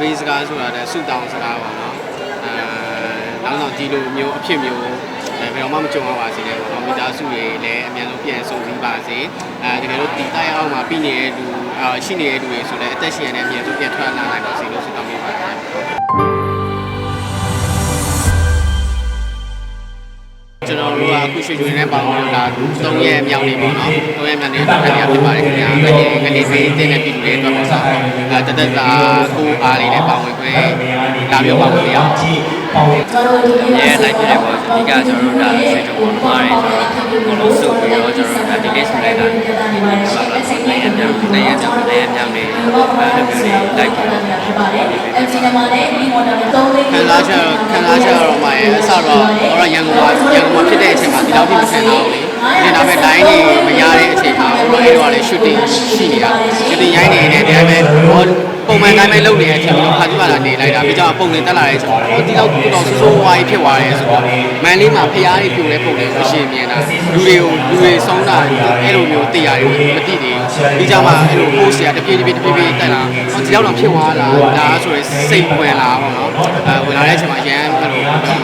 ဘေးစကားဆိုတာလည်းဆူတောင်းစကားပါနော်အဲနောက်တော့ဒီလိုမျိုးအဖြစ်မျိုးအဲဘယ်တော့မှမကြုံရပါစေနဲ့ပေါ့နော်မိသားစုတွေလည်းအများဆုံးပြန်ဆုံစည်းပါစေအဲတကယ်လို့ဒီတိုက်အောက်မှာပြီးနေတဲ့လူအာရှိနေတဲ့လူတွေဆိုလည်းအသက်ရှင်ရတဲ့အများဆုံးပြန်ထွက်လာနိုင်ပါစေလို့ဆုတောင်းပေးပါတယ် ကျွန်တော်တို့ကအခုရွှေရွှေနဲ့ပေါင်းလို့လာ3ရက်မြောက်နေပေါ့နော်3ရက်မြောက်နေတော့ခင်ဗျာဖြစ်ပါတယ်ခင်ဗျာငနေငနေပေးတဲ့တဲ့ပြည်တွေအတွက်ပေါ့ဆိုတော့အဲတသက်တာကိုအားလေးနဲ့ပေါင်းဝင်ခွင့်လာပြောပါမယ်ဗျာရဲလို က်ပြတယ်ပေါ့အဓိကကျွန်တော်တို့ဒါဆွေးကြုံပေါ်မှာတယ်ဆိုတော့ဘလုံးစုပ်ပြီးတော့ကျွန်တော်တို့ဒါဒီနေ့ဆိုလိုက်တာဒီမှာလာနေရပြောင်းနေရပြောင်းနေရပြောင်းနေအဲ့လိုမျိုးလေးလိုက်ပြီးတော့ခံစားချက်တော့ခံစားချက်တော့မှရဲ့အစတော့တော့ရန်ကုန်မှာရန်ကုန်မှာဖြစ်တဲ့အချိန်မှာဒီလောက်ထိမခံတော့ဘူးလေဒီနောက်ပဲ line တွေမရတဲ့အချိန်မှာတော့အဲ့တော့လေ shooting ရှိနေတာ shooting ရိုင်းနေနေတယ်ဒါပေမဲ့ ပုံမှန်တိုင်းပဲလုပ်နေတဲ့အချိန်မှာခါကြည့်ပါလားနေလိုက်တာပြီးကြပုံနဲ့တက်လာတဲ့အချိန်မှာဒီလောက်တော့ဆိုးဝါးကြီးဖြစ်သွားတယ်ဆိုတော့မန်လေးမှာဖျားတွေပြိုတဲ့ပုံတွေကိုရှင်းမြင်တာလူတွေကိုလူတွေဆုံးတာအဲ့လိုမျိုးတရားတွေမသိသေးဘူးပြီးကြမှာအဲ့လို post ရတပြေးတပြေးတပြေးပြေးတက်လာဟောဒီလောက်တော့ဖြစ်သွားလားဒါဆိုရင်စိတ်ဝင်လာပေါ့နော်အဲဝင်လာတဲ့အချိန်မှာရန်အဲ့လို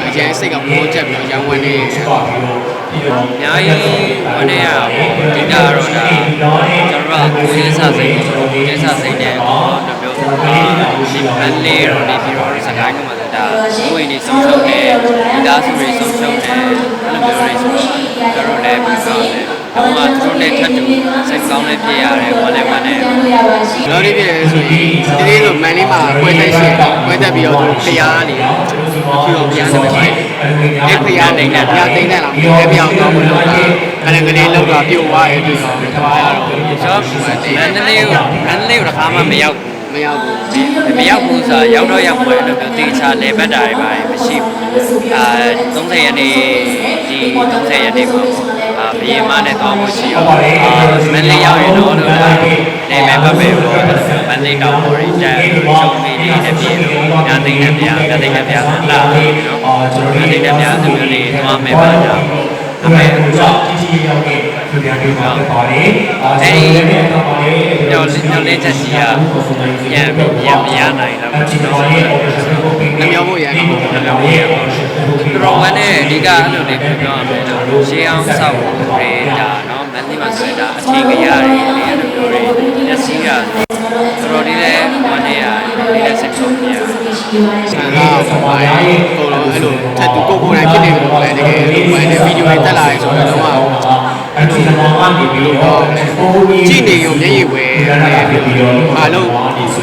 အရန်စိတ်ကမောချက်ပြီးတော့ရန်ဝင်နေတယ်အများကြီးဝန်းနေရတာပေါ့အဓိကတော့ဒါကျွန်တော်တို့ကကိုယ်ရေးစစိတ်ကိုယ်ရေးစစိတ်နဲ့တော့ပြောဒီ မန်လေးတော့နေပြီးတော့စကိုင်းကမှဒါကိုယ်နေဆုံးရှုံးတယ်ဒီသားစုတွေဆုံးရှုံးတယ်အဲ့လိုမျိုးတွေဆိုတော့ကျွန်တော်လည်းပြီးတော့လည်းတော့မှသူတို့နဲ့ထပ်တူစိတ်ကောင်းလေးဖြစ်ရတယ်ဝမ်းလည်းဝမ်းနဲ့လော်လေးပြည့်ဆိုရင်ဒီလေးဆိုမန်လေးမှာပွဲသက်ရှင်ပွဲသက်ပြီးတော့ဖျားနေပြီးတော့ဖျားနေပါလေအဲ့ဖျားနေတဲ့ဖျားသိတဲ့လားဒီဖျားတော့မလို့လားခဏကနေလောက်တာပြုတ်သွားရဲ့တွေ့တော့သွားရတော့ကျွန်တော်မန္တလေးကိုမန္တလေးကိုတစ်ခါမှမရောက်ဘူးမ ရောက်ဘူးမရောက်ဘူးဆိုတာရောက်တော့ရောက်မယ်လို့ပြောတေချာလေဘက်တာတွေပါမရှိဘူးအာ30ရက်နေ့ဒီ30ရက်နေ့မှာအာဘီယမနဲ့တောင်းဖို့ရှိရောအာမန်လေးရောက်ရင်တော့လို့လေဘက်ဘက်ပဲလို့မန်လေးတောင်းဖို့ရတဲ့ချုပ်လေးတွေနဲ့ပြည်လို့ညာသိနေပြညာသိနေပြလာနော်ညာသိနေပြသူမျိုးလေးသွားမယ်ပါကြအမေတော့ ရှိရောက်တဲ့သူများတွေမှာဖြစ်ပါတယ်။အဲဒီလည်းတော့ပါလေ။တော်စီတော်လေးချက်စီကပြန်ပြန်မရနိုင်တော့ဘူး။ကျွန်တော်ရဲ့အမျိုးဖို့ရန်ကုန်ကျွန်တော်ရဲ့တော်ဝန်နဲ့အဓိကအဲ့လိုလေးပြောရမယ်တော့ရှင်းအောင်ဆောက်ဖို့ရေဒါနော်မန်နီမဆွဲတာအထင်ကြီးရတယ်အဲ့လိုမျိုးတွေမျက်စိကတော်တော်လေးလဲဝန်နဲ့ရလေးလက်ဆက်ဆုံးပြရ ဆန်ကားကိုပါရဟိုလိုအဲ့လိုထပ်တူကိုကိုယ်တိုင်ဖြစ်နေတယ်လို့လည်းတကယ်လို့ပဲဗီဒီယိုတွေတက်လာတယ်ဆိုတော့တော့အတူတူကနေပြီးတော့ပိုးပြီးကြည့်နေရုံမျက်ရည်ဝဲတယ်ပြီးတော့မလုပ်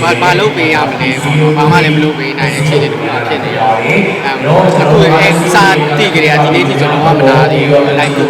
မမလုပ်ပေးရမလဲဘာမှလည်းမလုပ်ပေးနိုင်တဲ့အခြေအနေတခုမှဖြစ်နေတယ်အဲအခုအဲစာတိကြရဒီနေ့ဒီကျွန်တော်မနာသေးဘူးလိုက်ကို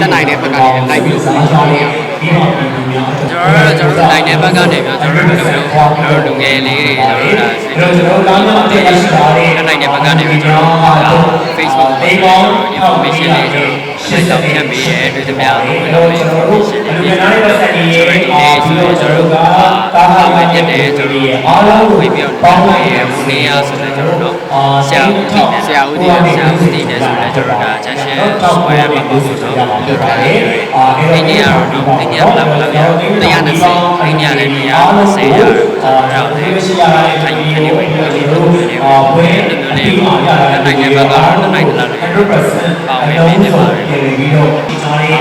တက်နိုင်တဲ့ဘက်ကနေလိုက်ပြီးတော့ပြောနေရ ပြီးတော့ဒီများကျွန်တော်တို့ကျွန်တော်တို့နိုင်တဲ့ဘက်ကနေပြောကျွန်တော်တို့တို့ကျွန်တော်တို့ငယ်လေးတွေကျွန်တော်တို့ဒါကျွန်တော်တို့လာမှတက်ရတာလေနိုင်တဲ့ဘက်ကနေပြောကျွန်တော်တို့ Facebook ဒီကောင်း information တွေ ကျွန်တော်ဆက်တောက်ဖြတ်ပေးရဲတွေ့သမျှလို့ကျွန်တော်ကျွန်တော်တို့ဒီနားလေးပတ်သက်နေရေးအာဆိုတော့ကျွန်တော်တို့ကတာဟာမပြတ်တယ်ကျွန်တော်တို့အားလုံးကိုဝေးပြောင်းပေါင်းနေလိုက်ရရဘူးနေရဆိုလည်းကျွန်တော်တို့အာဆရာဦးတီနဲ့ဆရာဦးဒီဆရာဦးတီနဲ့ဆိုလည်းကျွန်တော်တို့ဒါချမ်းရှင်းဆွဲရမှာပေါ့ဆိုတော့ရပါတယ်အာအိန္ဒိယကတော့အိန္ဒိယဘလောက်ဘလောက်ရ120 အိန္ဒိယလည်း120ရတယ်ဆိုတော့ကျွန်တော်တို့ရှိရတဲ့ထိုင်နေနေဝင်လို့ဒီလိုမျိုးအာဘွေးလေးကိုနိုင်တဲ့ဘက်ကနိုင်တဲ့လား100%ပါဝင်နေပါတယ်ပြီးတော့ဒီစားလေး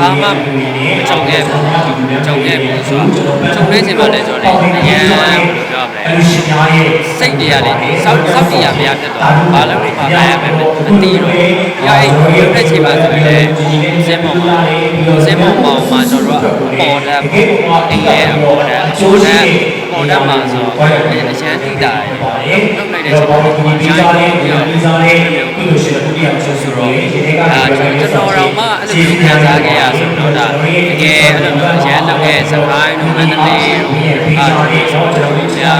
ဒီမှာဒီစားမှာကြုံခဲ့ကြုံခဲ့ပြီဆိုတော့ကြုံတဲ့ချိန်မှာလည်းကျွန်တော်လည်းအရင်ပြောရမအလဲလူရှင်များရဲ့စိတ်တရားလေးစောက်စောက်တရားမရဖြစ်သွားဘာလို့လဲဘာလဲရမယ်မသိတော့ရအဲ့ရုပ်တဲ့ချိန်မှာဆိုရင်လည်းစင်မောင်မှာစင်မောင်မှာမှာကျွန်တော်တို့ပေါ်တဲ့အိမ်ရဲ့ပေါ်တဲ့အချိုးတဲ့ပေါ်တဲ့မှာဆိုအရန်တိတာရလု ပ်လိုက်တဲ့ချိန်မှာဒီဗီဇာလေးဒီဗီဇာလေးကုလို့ရှိတဲ့ဒုတိယချက်ဆိုတော့ဒီကအာကျွန်တော်တော်တော်မှအဲ့လိုမျိုးခံစားခဲ့ရဆိုတော့ဒါတကယ်အဲ့လိုမျိုးရန်လောက်တဲ့စကိုင်းတို့မန္တလေးတို့အာကျွန်တော်တို့ကြာ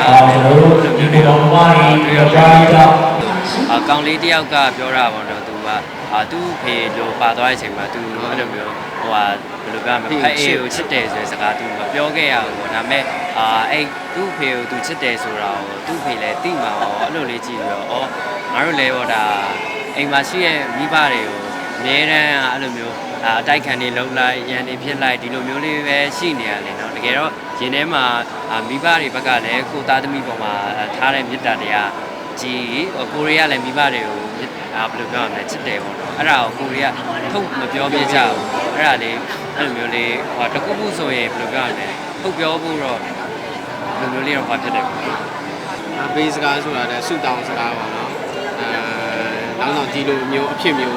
အာကျွန်တော်တို့ဒီလိုတော့ပါရီတွေ့ရတာအကောင်လေးတယောက်ကပြောတာပေါ့နော်သူကအာသူ့ဖေလိုပါသွားတဲ့အချိန်မှာသူအဲ့လိုမျိုးဟိုဟာ ဘယ်လိုပြောမလဲဖအေးကိုချစ်တယ်ဆိုတဲ့စကားသူမပြောခဲ့ရဘူးပေါ့ဒါပေမဲ့အာအဲ့သူ့ဖေကိုသူချစ်တယ်ဆိုတာကိုသူ့ဖေလည်းသိမှာပေါ့အဲ့လိုလေးကြည့်ပြီးတော့ဩငါတို့လည်းပေါ့ဒါအိမ်မှာရှိတဲ့မိဘတွေကိုအများတန်းအဲ့လိုမျိုးအာအတိုက်ခံနေလုံးလိုက်ရန်နေဖြစ်လိုက်ဒီလိုမျိုးလေးပဲရှိနေရလေနော်တကယ်တော့ရင်ထဲမှာအာမိဘတွေဘက်ကလည်းကိုသားသမီးပေါ်မှာအာထားတဲ့မေတ္တာတရားကြီးကိုရီးယားလည်းမိဘတွေကိုမေတ္တာ ဘယ်လိုပြောရမလဲချစ်တယ်ပေါ့နော်အဲ့ဒါကိုကိုရီးယားထုတ်မပြောပြကြဘူးအဲ့ဒါလေးအဲ့လိုမျိုးလေးဟိုတခုခုဆိုရင်ဘယ်လိုပြောရမလဲထုတ်ပြောဖို့တော့ဘယ်လိုမျိုးလေးတော့ဘာဖြစ်တယ်ပေါ့ဘေးစကားဆိုတာလည်းဆူတောင်းစကားပါနော်အဲနောက်တော့ဒီလိုမျိုးအဖြစ်မျိုး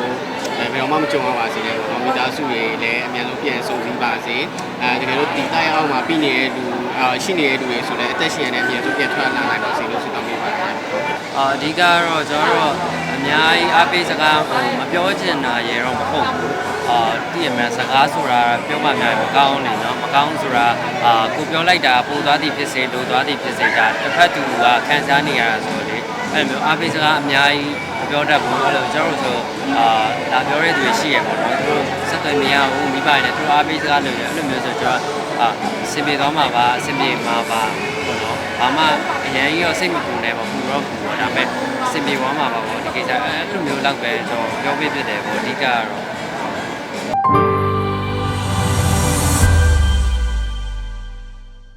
အဲဘယ်တော့မှမကြုံရပါစေနဲ့ပေါ့နော်မိသားစုတွေလည်းအများဆုံးပြန်ဆုံစည်းပါစေအဲတကယ်လို့ဒီတိုက်အောင်မှာပြီးနေတဲ့လူအာရှိနေတဲ့လူတွေဆိုလည်းအသက်ရှင်ရတဲ့အမြင်ဆုံးပြန်ထွက်လာနိုင်ပါစေလို့ဆုတောင်းပေးပါတယ် အာအဓိကတော့ကျွန်တော်တို့အများကြီးအားပေးစကားမပြောချင်တာရေတော့မဟုတ်ဘူးအာတည်ရမယ်စကားဆိုတာပြောမှများမကောင်းနေနော်မကောင်းဆိုတာအာကိုပြောလိုက်တာပိုသွားသည်ဖြစ်စေလိုသွားသည်ဖြစ်စေဒါတစ်ဖက်သူကခံစားနေရတာဆိုလေအဲ့လိုအားပေးစကားအများကြီးပြောတတ်ဘူးအဲ့လိုကျွန်တော်တို့ဆိုအာဒါပြောတဲ့သူရှိရပေါ့နော်သူတို့ဆက်သွယ်မရဘူးမိဘနဲ့သူအားပေးစကားလုပ်ရအဲ့လိုမျိုးဆိုကျွန်တော်အာစင်ပြေသွားမှာပါစင်ပြေမှာပါပေါ့နော် ဘာမှအရင်ကြီးတော့စိတ်မပူနဲ့ပေါ့ပူတော့ပူတော့ဒါပေမဲ့စင်ပြေသွားမှာပါပေါ့ဒီကိစ္စအဲ့လိုမျိုးလောက်ပဲကျွန်တော်ပြောပြဖြစ်တယ်ပေါ့အဓိကကတော့